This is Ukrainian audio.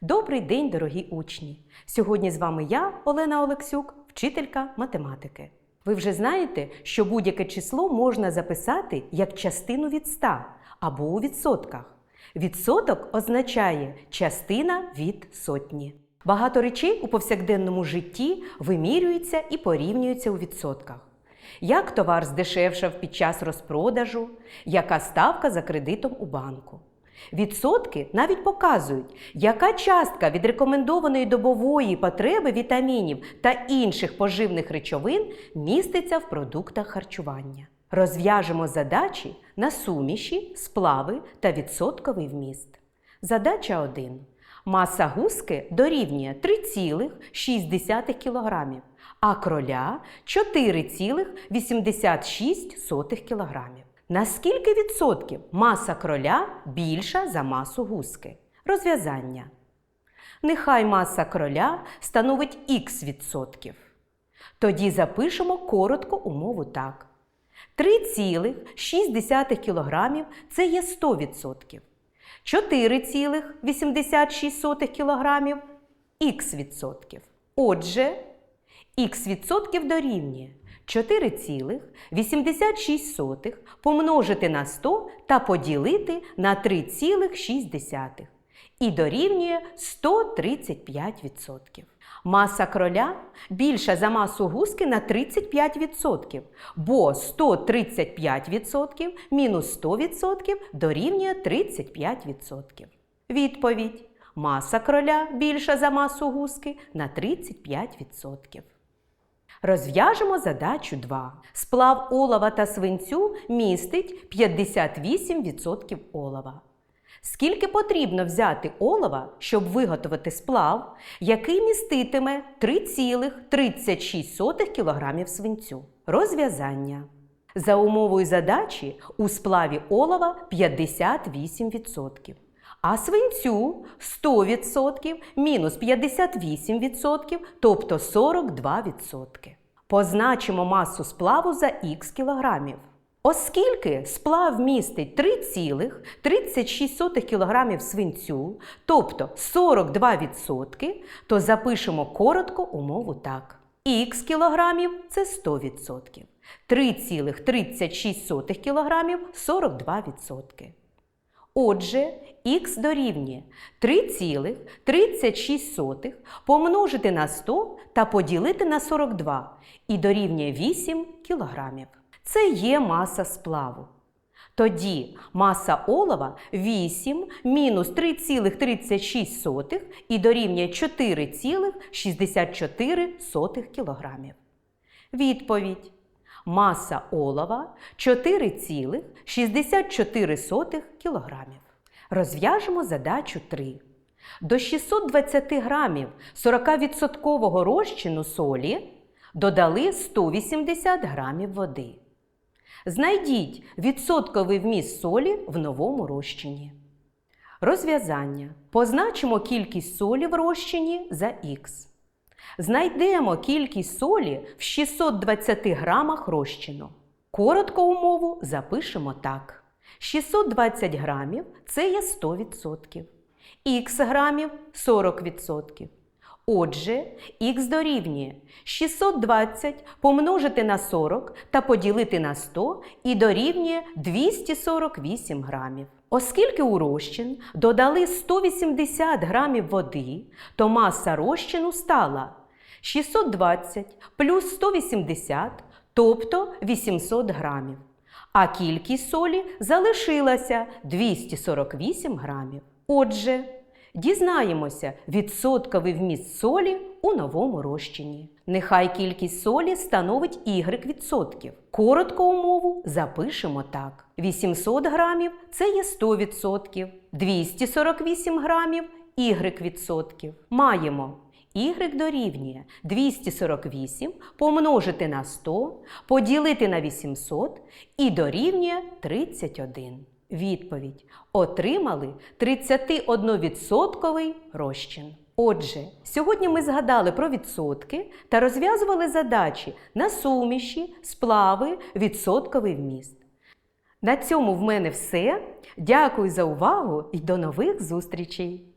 Добрий день, дорогі учні! Сьогодні з вами я, Олена Олексюк, вчителька математики. Ви вже знаєте, що будь-яке число можна записати як частину від 100 або у відсотках. Відсоток означає частина від сотні. Багато речей у повсякденному житті вимірюються і порівнюються у відсотках. Як товар здешевшав під час розпродажу, яка ставка за кредитом у банку. Відсотки навіть показують, яка частка від рекомендованої добової потреби вітамінів та інших поживних речовин міститься в продуктах харчування. Розв'яжемо задачі на суміші, сплави та відсотковий вміст. Задача 1. Маса гуски дорівнює 3,6 кг, а кроля 4,86 кг. На скільки відсотків маса кроля більша за масу гуски? Розв'язання. Нехай маса кроля становить х відсотків. Тоді запишемо коротко умову так. 3,6 кг це є 100%. 4,86 кг х відсотків. Отже, х відсотків дорівнює 4,86 помножити на 100 та поділити на 3,6 і дорівнює 135%. Маса кроля більша за масу гуски на 35%, бо 135% мінус 100% дорівнює 35%. Відповідь. Маса кроля більша за масу гуски на 35%. Розв'яжемо задачу 2. Сплав олова та свинцю містить 58% олова. Скільки потрібно взяти олова, щоб виготовити сплав, який міститиме 3,36 кг свинцю? Розв'язання. За умовою задачі у сплаві олова 58%, а свинцю 100% мінус 58%, тобто 42%. Позначимо масу сплаву за х кілограмів. Оскільки сплав містить 3,36 кг свинцю, тобто 42%, то запишемо коротко умову так. Х кілограмів це 100%. 3,36 кг 42%. Отже, х дорівнює 3,36 помножити на 100 та поділити на 42 і дорівнює 8 кілограмів. Це є маса сплаву. Тоді маса олова 8 мінус 3,36 і дорівнює 4,64 кг. Відповідь. Маса олова 4,64 кг. Розв'яжемо задачу 3. До 620 грамів 40% розчину солі додали 180 грамів води. Знайдіть відсотковий вміст солі в новому розчині. Розв'язання. Позначимо кількість солі в розчині за х. Знайдемо кількість солі в 620 грамах розчину. Коротко умову запишемо так. 620 грамів це є 100%. Х грамів 40%. Отже, х дорівнює 620 помножити на 40 та поділити на 100 і дорівнює 248 грамів. Оскільки у розчин додали 180 грамів води, то маса розчину стала 620 плюс 180, тобто 800 грамів. А кількість солі залишилася 248 грамів. Отже, Дізнаємося відсотковий вміст солі у новому розчині. Нехай кількість солі становить y відсотків. Коротко умову запишемо так: 800 грамів це є 100%, 248 грамів y відсотків. Маємо y дорівнює 248 помножити на 100, поділити на 800 і дорівнює 31. Відповідь. Отримали 31% розчин. Отже, сьогодні ми згадали про відсотки та розв'язували задачі на суміші, сплави, відсотковий вміст. На цьому в мене все. Дякую за увагу і до нових зустрічей!